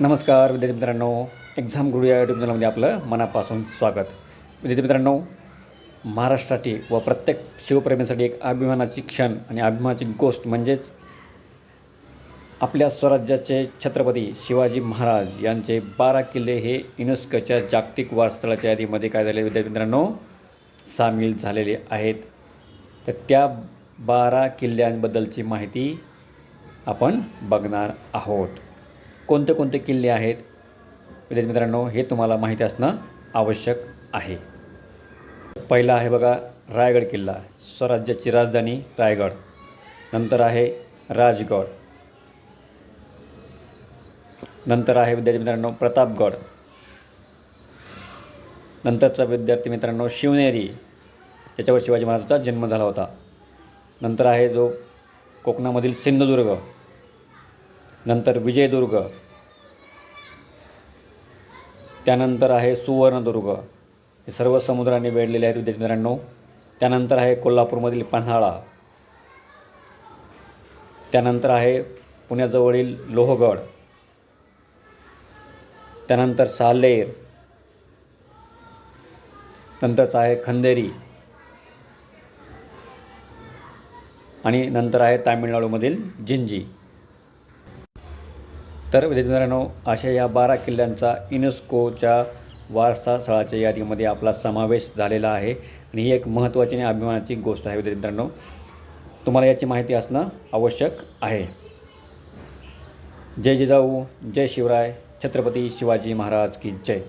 नमस्कार विद्यार्थी मित्रांनो. एक्झाम गुरु या यूट्यूब चॅनलमध्ये आपलं मनापासून स्वागत. विद्यार्थी मित्रांनो महाराष्ट्रासाठी व प्रत्येक शिवप्रेमीसाठी एक अभिमानाची क्षण आणि अभिमानाची गोष्ट म्हणजेच आपल्या स्वराज्याचे छत्रपती शिवाजी महाराज यांचे बारा किल्ले हे युनेस्कोच्या जागतिक वारस्थळाच्या यादीमध्ये काय झाले? विद्यार्थी मित्रांनो सामील झालेले आहेत. तर त्या बारा किल्ल्यांबद्दलची माहिती आपण बघणार आहोत. कोणते कोणते किल्ले आहेत? विद्यार्थी मित्रांनो हे तुम्हाला माहिती असणं आवश्यक आहे. पहिला आहे बघा रायगड किल्ला स्वराज्याची राजधानी रायगड. नंतर आहे राजगड. नंतर आहे विद्यार्थी मित्रांनो प्रतापगड. नंतरचा विद्यार्थी मित्रांनो शिवनेरी. याच्यावर शिवाजी महाराजांचा जन्म झाला होता. नंतर आहे जो कोकणामधील सिंधुदुर्ग. नंतर विजयदुर्ग. त्यानंतर आहे सुवर्णदुर्ग. हे सर्व समुद्राने वेढलेले आहेत विद्यार्थी मित्रांनो. त्यानंतर आहे कोल्हापूरमधील पन्हाळा. त्यानंतर आहे पुण्याजवळील लोहगड. त्यानंतर सालेर. नंतरच आहे खंदेरी. आणि नंतर आहे तामिळनाडूमधील जिंजी. तर विद्यार्थ्यांनो अशा या बारा किल्ल्यांचा युनेस्कोच्या वारसा स्थळाच्या यादीमध्ये आपला समावेश झालेला आहे. आणि ही एक महत्त्वाची आणि अभिमानाची गोष्ट आहे विद्यार्थ्यांनो तुम्हाला याची माहिती असणं आवश्यक आहे. जय जिजाऊ जय शिवराय छत्रपती शिवाजी महाराज की जय.